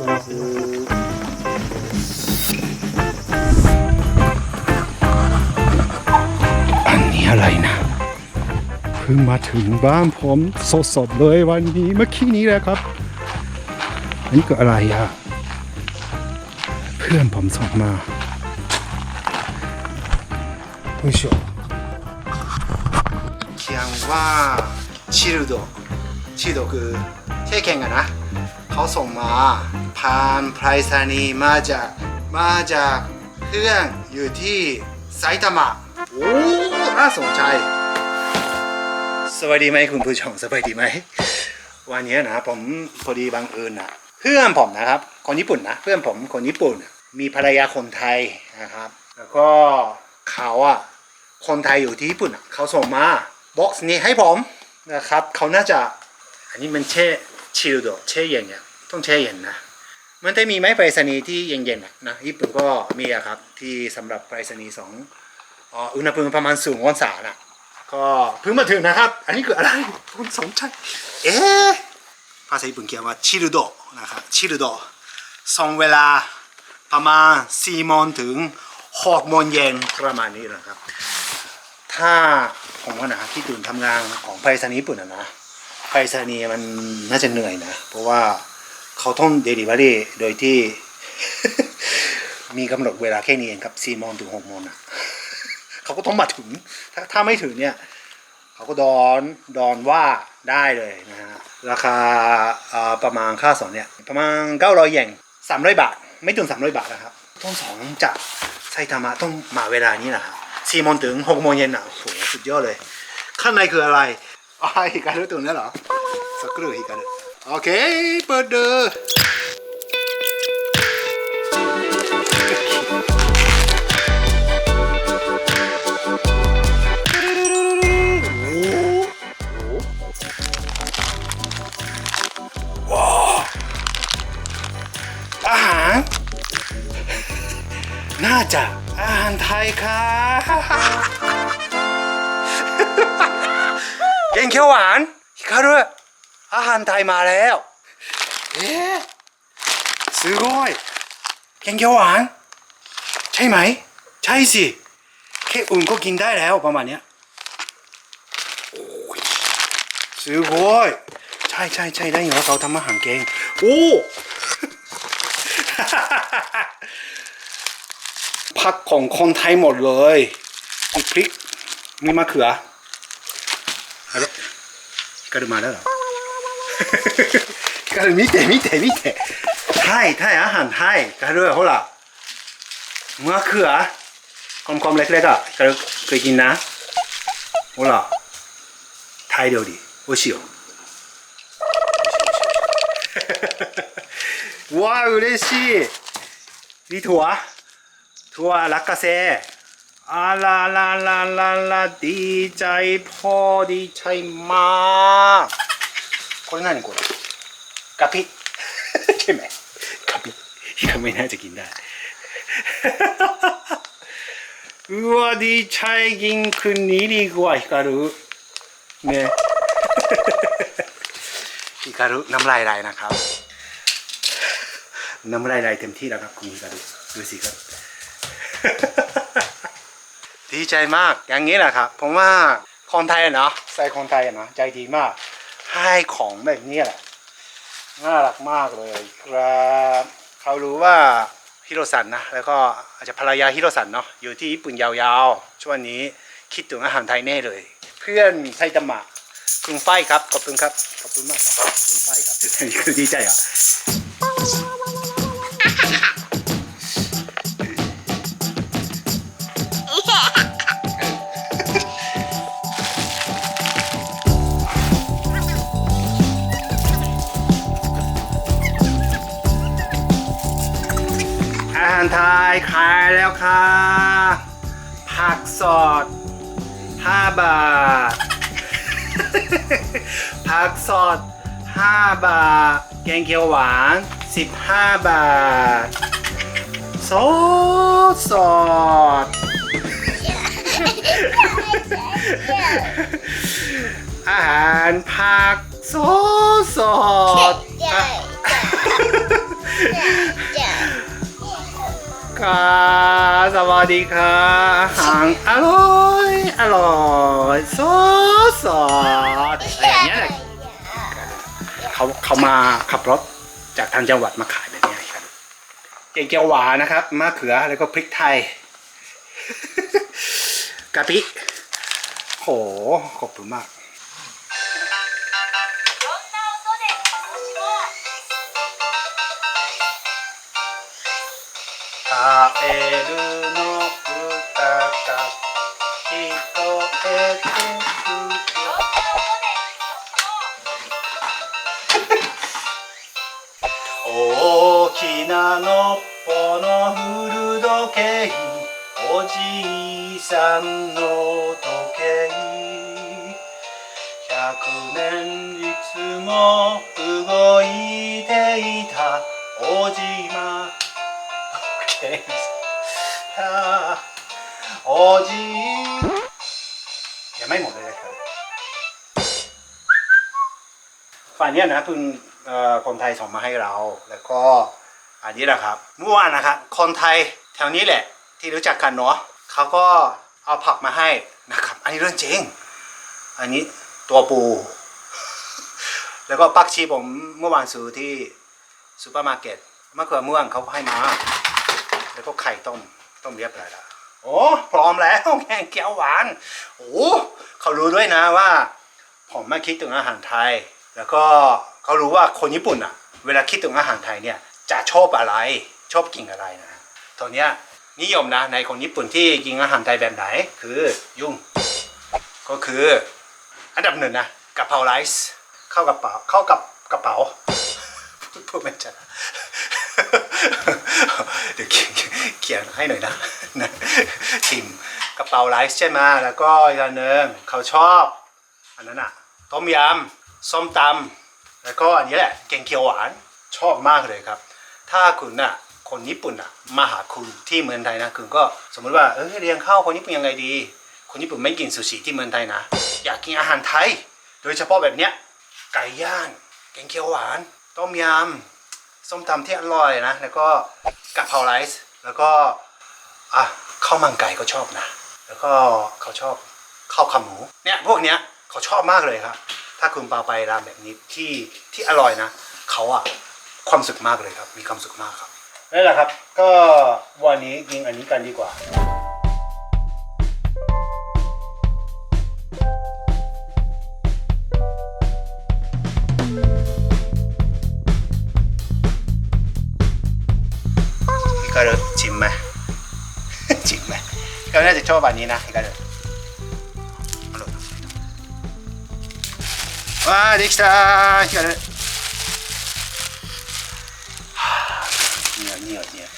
อันนี้อะไรนะ เพิ่งมาถึงบ้านผมสดๆเลยวันนี้เมื่อกี้นี้แหละครับ อันนี้ก็อะไรอะเพื่อนผมส่งมาよいしょ เขียนว่าชิลโดชิลโดคือ เขาส่งมาผ่านไพรษณีย์มาจากมาจากเพื่อนอยู่ที่ไซตามะโอ้น่าสนใจ สวัสดีไหมคุณผู้ชมสวัสดีไหม วันนี้นะผมพอดีบังเอิญนะเพื่อนผมนะครับ คนญี่ปุ่นนะเพื่อนผมคนญี่ปุ่น มีภรรยาคนไทยนะครับ แล้วก็เขาอะคนไทยอยู่ที่ญี่ปุ่นเขาส่งมาบ็อกซ์นี้ให้ผมนะครับเขาน่าจะอันนี้มันแช่ชิลโดแช่ย็นเนี่ย ต้องแช่เย็นนะมันได้มีไหมไปรษณีย์ที่เย็นๆนะญี่ปุ่นก็มีอะครับที่สำหรับไปรษณีย์สองอ,อุณหภูมิประมาณสูงองศาน่ะก็เพิ่งมาถึงนะครับ อันนี้คืออะไรคุณสนใจเอ๊ะภาษาญี่ปุ่นเขียนว่าชิลโดนะครับชิลโดส่งเวลาประมาณ4โมงถึง6โมงเย็นประมาณนี้นะครับ ถ้าผมว่านะที่ตื่นทำงานของไปรษณีย์ญี่ปุ่นอะนะไปรษณีย์มันน่าจะเหนื่อยนะ เพราะว่า เขาต้องเดลิเวอรี่โดยที่ มีกำหนดเวลาแค่นี้เองครับ4โมงถึง6โมงนะเขาก็ต้องมาถึง ถ้าถ้าไม่ถึงเนี่ย เขาก็ดอนดอนว่าได้เลยนะฮะราคาประมาณค่าสอนเนี่ย ประมาณ900เยน300บาท ไม่ถึง300บาทนะครับต้องสองจากไซตามะต้องมาเวลานี้นะครับ4โมงถึง6โมงเย็นอะโหสุดยอดเลย ข้างในคืออะไรอ๋อฮิการุตรงนี้เหรอสักครู่ฮิการุ โอเค เปิดเดออาหาร น่าจะอาหารไทยค่ะเก่งเขียวหวานฮิคารุ อาหารไทยมาแล้ว เอ๊ะすごいเก่งเขียวหวาน ใช่ไหม ใช่สิ แค่อุ่นก็กินได้แล้วประมาณเนี้ยโอ้ยすごいใช่ใช่ใช่ได้ยินว่าเขาทำอาหารเก่งโอ้ ผักของคนไทยหมดเลยมีพริก มีมะเขืออะไรกระดูมาแล้วเหรอ กระดู見て見て見てไทยไทยอาหารไทยกระดูほらมะเขือคอมๆเล็กๆอ่ะกระดูเคยกินนะほらไทย料理美味しいよわあ嬉しいมีถั่ว ถั่วรักกาเซอาลาลาลาลาลาดีใจพ่อดีใจมาก これ何これกะปิ ใช่ไหมกะปิยังไม่น่าจะกินได้ うわดีใจกินคืนนี้ดีกว่าฮิคารุねฮิคารุน้ำลายไหลนะครับ น้ำลายไหลเต็มที่แล้วครับคุณฮิคารุดูสิครับ ดีใจมากอย่างนี้แหละครับผมว่าคนไทยอะเนาะใส่คนไทยอะเนาะใจดีมาก ให้ของแบบนี้แหละ น่ารักมากเลยครับเขารู้ว่าฮิโรสันนะ แล้วก็อาจจะภรรยาฮิโรสันเนาะอยู่ที่ญี่ปุ่นยาวๆ ช่วงนี้คิดถึงอาหารไทยแน่เลย เพื่อนไซตามะคุณฝ้ายครับ ขอบคุณครับ ขอบคุณมากครับคุณฝ้ายครับคือดีใจเหรอะายขายแล้วค่ะ ผักสด5บาท ผักสด5บาท แกงเขียวหวาน 15 บาทสดสดอาหารผักสดสด ค่ะ สวัสดีค่ะอาหารอร่อยอร่อยสดสดอะไรอย่างเงี้ยแหละเขาเขามาขับรถจากทางจังหวัดมาขายแบบนี้ครับเกียวหวานนะครับมะเขือแล้วก็พริกไทยกะปิโหขอบคุณมาก 食べるの歌が聞こえてくる大きなのっぽの古時計。おじいさんの時計。100年いつも動いていた。おじまโ อเคอ่าโอจียังไม่หมดเลยนะครับฝ่ายเนี้ยนะเพิ่งเอ่อคนไทยส่งมาให้เรา แล้วก็อันนี้แหละครับเมื่อวานนะครับคนไทยแถวนี้แหละที่รู้จักกันเนาะเขาก็เอาผักมาให้นะครับ อันนี้เรื่องจริง อันนี้ตัวปู แล้วก็ปักชีผมเมื่อวานซื้อที่ซูเปอร์มาร์เก็ตมะเขือม่วงเขาให้มา แล้วก็ไข่ต้ม ต้มเรียบร้อยแล้วโอ้พร้อมแล้วแกงเขียวหวานโอ้เขารู้ด้วยนะว่า ผมมาคิดถึงอาหารไทย แล้วก็เขารู้ว่าคนญี่ปุ่นอะ เวลาคิดถึงอาหารไทยเนี่ยจะชอบอะไร ชอบกินอะไรนะตัวเนี้ยนิยมนะในคนญี่ปุ่นที่กินอาหารไทยแบบไหน คือยุ่ง ก็คืออันดับหนึ่งนะกะเพราไรซ์เข้ากระเป๋าเข้ากับกระเป๋าพูดพูดไม่ชัดเดี๋ยวเขียนเขียนให้หน่อยนะทีมกระเป๋าไลฟ์ใช่ไหมแล้วก็อีกอันหนึ่งเขาชอบ อันนั้นอะต้มยำส้มตำแล้วก็อันนี้แหละแกงเขียวหวานชอบมากเลยครับ ถ้าคุณน่ะคนญี่ปุ่นน่ะมาหาคุณที่เมืองไทยนะคุณก็สมมติว่าเออเรียนข้าวคนญี่ปุ่นยังไงดี คนญี่ปุ่นไม่กินซูชิที่เมืองไทยนะ อยากกินอาหารไทย โดยเฉพาะแบบเนี้ยไก่ย่างแกงเขียวหวาน ต้มยำส้มตำที่อร่อยนะ แล้วก็กะเพราไรซ์ แล้วก็อะข้าวมังไก่ก็ชอบนะ แล้วก็เขาชอบข้าวขาหมูเนี่ยพวกเนี้ยเขาชอบมากเลยครับ ถ้าคุณปาไปร้านแบบนี้ที่ที่อร่อยนะเขาอะความสุขมากเลยครับ มีความสุขมากครับนั่นแหละครับ ก็วันนี้กินอันนี้กันดีกว่า ฮิカルน่าจะชอบอันนี้นะฮิカルอร่อยว้าできたฮิカルはあ匂い匂い匂い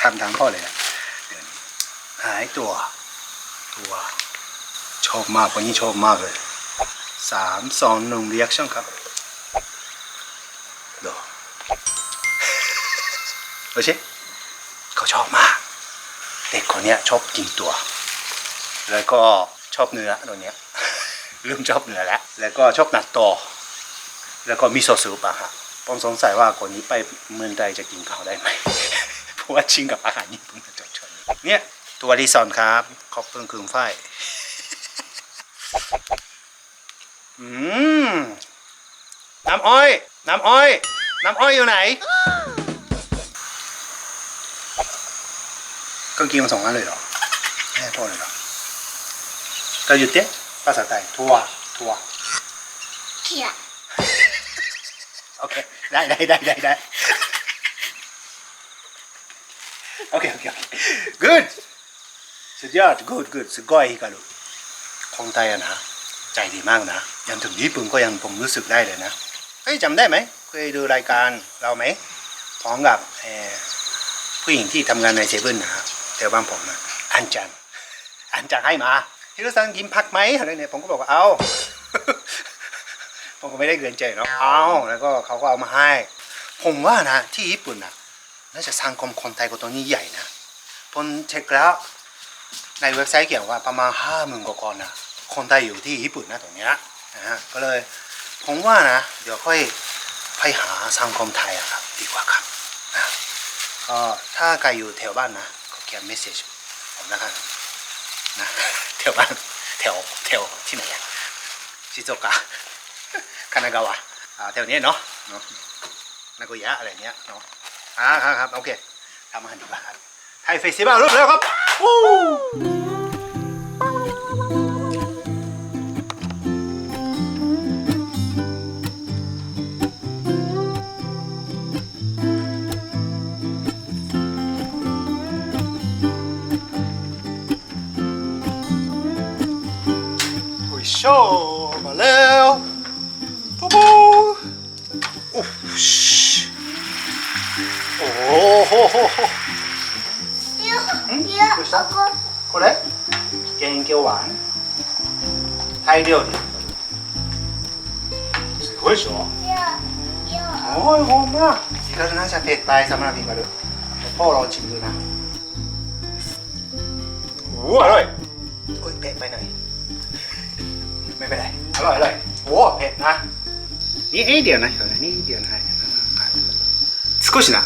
ทำทั้งพ่อเลยอะเดี๋ยวนี้หายตัว ตัว ชอบมากวันนี้ชอบมากเลยสามสองหนึ่งรีแอคชั่นครับ ดูสิเขาชอบมาก เด็กคนเนี้ยชอบกินตัว แล้วก็ชอบเนื้อตัวเนี้ยเริ่มชอบเนื้อแล้ว แล้วก็ชอบนัดตวแล้วก็มิโซะซุปอะฮะผมสงสัยว่าคนนี้ไปเมืองไทยจะกินเขาได้ไหม เพราะว่าชิงกับอาหารญี่ปุ่นมาจนเนี่ย ตัวที่สอนครับ ขอบคุณคุณฝ้ายอืมน้ำอ้อย น้ำอ้อย น้ำอ้อยอยู่ไหน ก็กินมาสองอันเลยเหรอแม่พอเลยเหรอเราหยุดเต้ภาษาไทยทัวทัวเกียโอเคได้ได้ได้ได้ได้โอเคโอเคโอเค good สุดยอด good good สุดก้อยฮิการุคงไทยอะนะใจดีมากนะ ยังถึงญี่ปุ่นก็ยังผมรู้สึกได้เลยนะเฮ้ยจำได้ไหมเคยดูรายการเราไหมพร้อมกับผู้หญิงที่ทำงานในเซเว่นนะครับ ถวบ้านผมนะอันจันอันจันให้มาฮิโรซังกินผักไหมอะไรเนี่ยผมก็บอกว่าเอาผมก็ไม่ได้เกินใจเนาะเอาแล้วก็เขาก็เอามาให้ ผมว่านะ ที่ญี่ปุ่นนะน่าจะสังคมคนไทยก็ตัวนี้ใหญ่นะผมเช็คแล้ว ในเว็บไซต์เกี่ยวว่าประมาณห้าหมื่นกว่าคนนะคนไทยอยู่ที่ญี่ปุ่นนะตรงเนี้ยนะฮะก็เลยผมว่านะ เดี๋ยวค่อยไปหาสังคมไทยอะครับ ดีกว่าครับนะก็ถ้าใครอยู่แถวบ้านนะ ก็เขียนเมสเซจผมแล้วกันนะแถวบ้านแถวแถวที่ไหนอะชิโซกะคานากาวะอ่าแถวเนี้ยเนาะเนาะนาโกยะอะไรเนี้ยเนาะอ่าครับครับโอเคทำอาหารดีกว่าครับไทยเฟสติวัลเริ่มแล้วครับ שוב עליהו, ほほ בו, これ元気ワは？タイ料理すごいでしょ？おいほんま。ピカルなじゃペッパーエサムラピカル。ポーロチブな。うわあらい。おい ไปหน่อยไม่เป็นไรอร่อยอร่อยโอ้เผ็ดนะนี่นิดเดียวนะนี่เดียวนะ少しな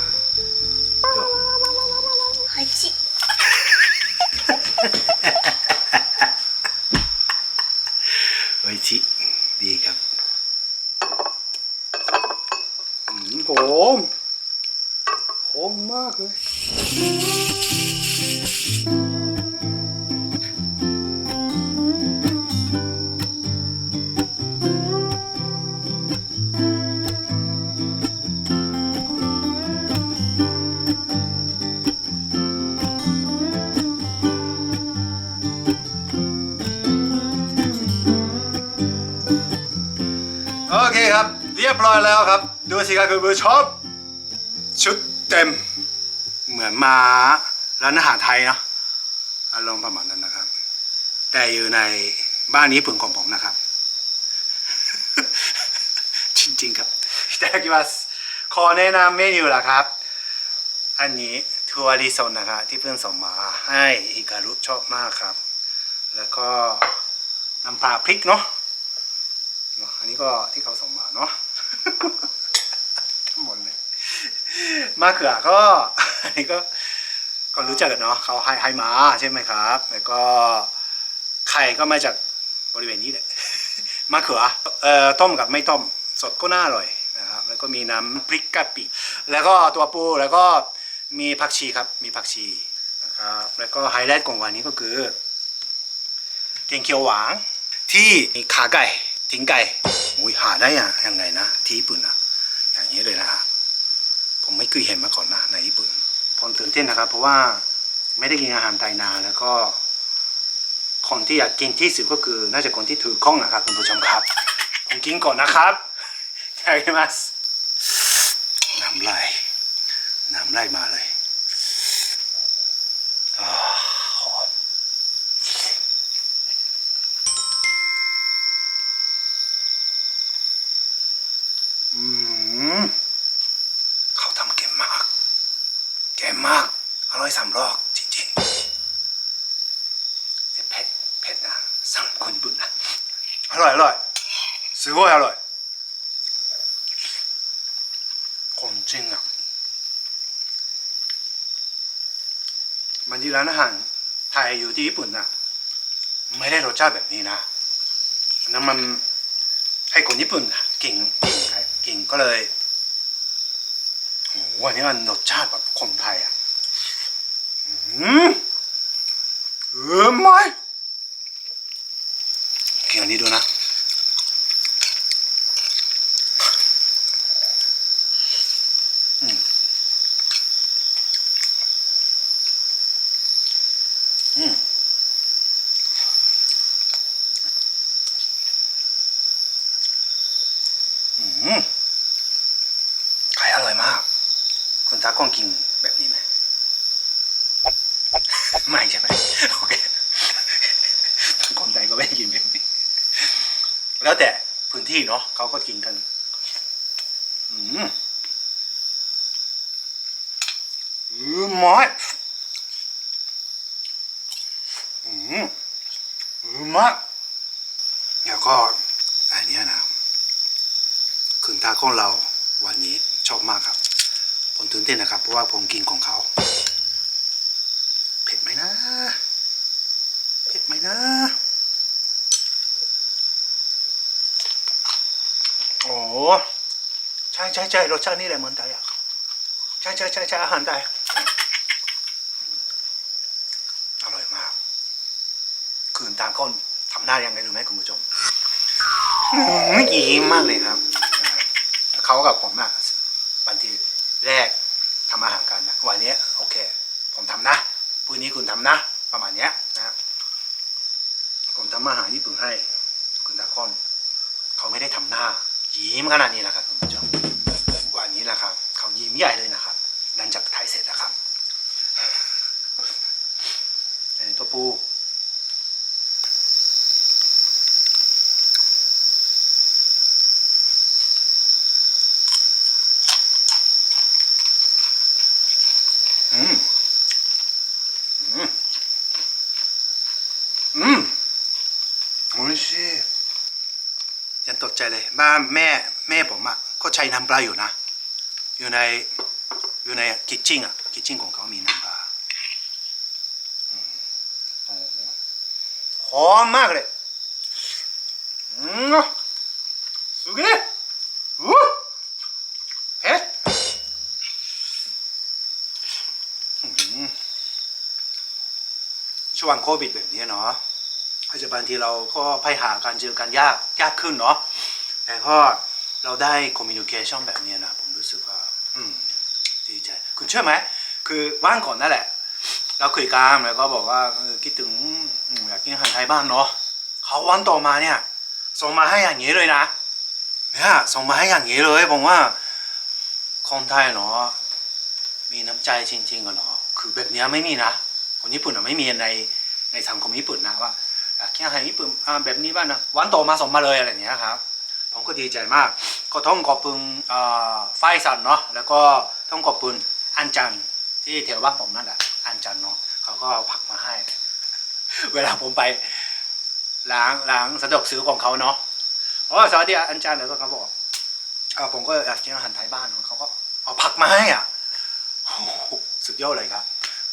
เคครับ เรียบร้อยแล้วครับ ดูสิครับคุณผู้ชมชุดเต็ม เหมือนมาร้านอาหารไทยเนาะอารมณ์ประมาณนั้นนะครับ แต่อยู่ในบ้านญี่ปุ่นของผมนะครับ จริงๆครับいただきますขอแนะนำเมนูละครับ อันนี้ทัวริโซนนะครับที่เพื่อนส่งมาให้ฮิการุชอบมากครับ แล้วก็น้ำปลาพริกเนาะ เนาะอันนี้ก็ที่เขาส่งมาเนาะ ทั้งหมดเลยมะเขือก็อันนี้ก็ก็รู้จักกันเนาะเขาให้ให้มาใช่ไหมครับ แล้วก็ไข่ก็มาจากบริเวณนี้แหละมะเขือเอ่อต้มกับไม่ต้มสดก็น่าอร่อยนะครับ แล้วก็มีน้ำพริกกะปิ แล้วก็ตัวปูแล้วก็มีผักชีครับ มีผักชีนะครับ แล้วก็ไฮไลท์ของวันนี้ก็คือแกงเขียวหวานที่มีขาไก่ ตีนไก่อุ้ยหาได้อะยังไงนะที่ญี่ปุ่นนะอย่างนี้เลยนะฮะผมไม่เคยเห็นมาก่อนนะในญี่ปุ่นผมตื่นเต้นนะครับ เพราะว่าไม่ได้กินอาหารไทยนานแล้วก็ คนที่อยากกินที่สุดก็คือ น่าจะคนที่ถือข้องนะครับคุณผู้ชมครับ ผมกินก่อนนะครับใช่ไหมน้ำลายน้ำลายมาเลย คนจริงอะ มันที่ร้านอาหารไทยอยู่ที่ญี่ปุ่นน่ะ ไม่ได้รสชาติแบบนี้นะนั้นมันให้คนญี่ปุ่นกินกินไงกินก็เลยโอ้โหอันนี้มันรสชาติแบบคนไทยอะอืมเออไม่กินอันนี้ดูนะอืมอืม อืม ไข่อร่อยมาก คุณตากล้องกินแบบนี้ไหม ไม่ใช่ไหมโอเคคนไทยก็ไม่กินแบบนี้ แล้วแต่พื้นที่เนาะเขาก็กินกัน อืมอืมมอยอื อืมอื มาก แล้วก็อันนี้นะคืนตาของเราวันนี้ชอบมากครับ ผมตื่นเต้นนะครับ เพราะว่าผมกินของเขา เผ็ดไหมนะ เผ็ดไหมนะ โอ้ใช่ใช่ใช่รสชาตินี่แหละเหมือนไทยอะ ใช่ใช่ใช่ใช่อาหารไทยอร่อยมาก คืนตามก้นทำหน้ายังไงรู้ไหมคุณผู้ชมยิ้มมากเลยครับ เขากับผมอะวันที่แรกทำอาหารกันนะวันนี้โอเค ผมทำนะพรุ่งนี้คุณทำนะ ประมาณเนี้ยนะผมทำอาหารญี่ปุ่นให้ คุณตาก้อนเขาไม่ได้ทำหน้า ยิ้มขนาดนี้นะครับคุณผู้ชมวันนี้นะครับ เขายิ้มใหญ่เลยนะครับหลังจากถ่ายเสร็จนะครับตัวปูอืมอืมอืมโอ้ยชิ ยังตกใจเลยบ้านแม่แม่ผมอะก็ใช้น้ำปลาอยู่นะ อยู่ในอยู่ในคิทชิ่งอะคิทชิ่งของเขามีน้ำปลาหอมมากเลยอืมสุเกะอู้เผ็ดช่วงโควิดแบบนี้เนาะ ปัจจุบันที่เราก็ไปหาการเจอกันยากยากขึ้นเนาะแต่ก็เราได้คอมมิ n นิเคชันแบบนี้นะผมรู้สึกว่า อืมดีใจ คุณเชื่อไหมคือว่างก่อนนั่นแหละ เราคุยกันแล้วก็บอกว่าคิดถึงอยากกินอาหารไทยบ้างเนาะเขาวันต่อมาเนี่ยส่งมาให้อย่างนี้เลยนะเนี่ยส่งมาให้อย่างนี้เลยผมว่าคนไทยเนาะมีน้ำใจจริงๆกันเนาะคือแบบนี้ไม่มีนะคนญี่ปุ่นอะไม่มีในในสังคมญี่ปุ่นนะว่า อยากกินอาหารญี่ปุ่นแบบนี้บ้างนะวันต่อมาส่งมาเลยอะไรอย่างเงี้ยครับผมก็ดีใจมาก ก็ต้องขอบคุณอ่าฝ้ายสันเนาะแล้วก็ต้องขอบคุณอันจันที่แถวบ้านผมนั่นแหละอันจันเนาะเขาก็เอาผักมาให้ เวลาผมไปล้างล้างสะดวกซื้อของเขาเนาะอ๋อสวัสดีอันจันแล้วก็เขาบอกเออผมก็อยากกินอาหารไทยบ้านเนาะเขาก็เอาผักมาให้อะสุดยอดเลยครับ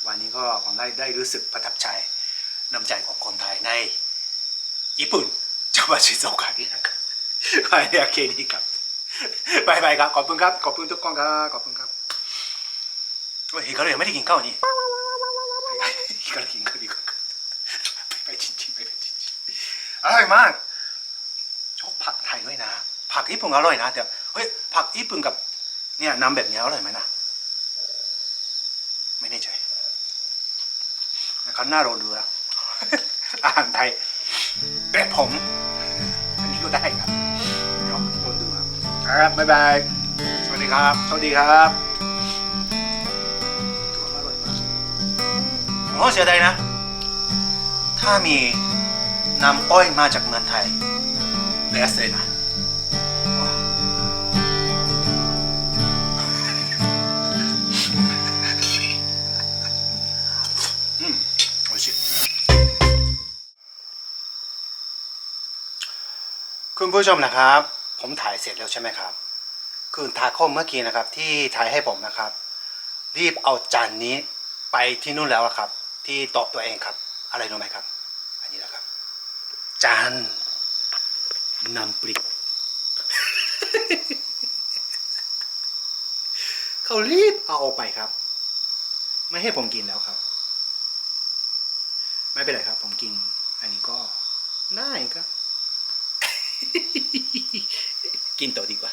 วันนี้ก็ผมได้ได้รู้สึกประทับใจ น้ำใจของคนไทยในญี่ปุ่นจังหวัดชิโซกะนี่นะครับไปเรียกเคนี้ครับบายบายครับ ขอบคุณครับ ขอบคุณทุกคนครับ ขอบคุณครับโอ้ยฮิคารุยังไม่ได้กินข้าวนี่ฮิคารุกินข้าวดีกว่าไปจริงๆไปจริงๆอร่อยมากชอบผักไทยด้วยนะ ผักญี่ปุ่นอร่อยนะแต่เฮ้ยผักญี่ปุ่นกับเนี่ยน้ำแบบนี้อร่อยไหมนะไม่แน่ใจเขาหน้าโรดูแล้ว อาหารไทย แต่ผม อันนี้ก็ได้ครับเดี๋ยวโดนดูครับครับบ๊ายบายสวัสดีครับสวัสดีครับตัวอร่อยมากผมก็เสียดายนะ ถ้ามีน้ำอ้อยมาจากเมืองไทยเลสเลยนะ คุณผู้ชมนะครับ ผมถ่ายเสร็จแล้วใช่ไหมครับ คือทาโคมเมื่อกี้นะครับ ที่ถ่ายให้ผมนะครับ รีบเอาจานนี้ไปที่นู่นแล้วครับ ที่โต๊ะตัวเองครับ อะไรรู้ไหมครับ อันนี้แหละครับ จานนำปลิกเขารีบเอาออกไปครับ ไม่ให้ผมกินแล้วครับ ไม่เป็นไรครับ ผมกิน อันนี้ก็ได้ครับ Quinto, digo.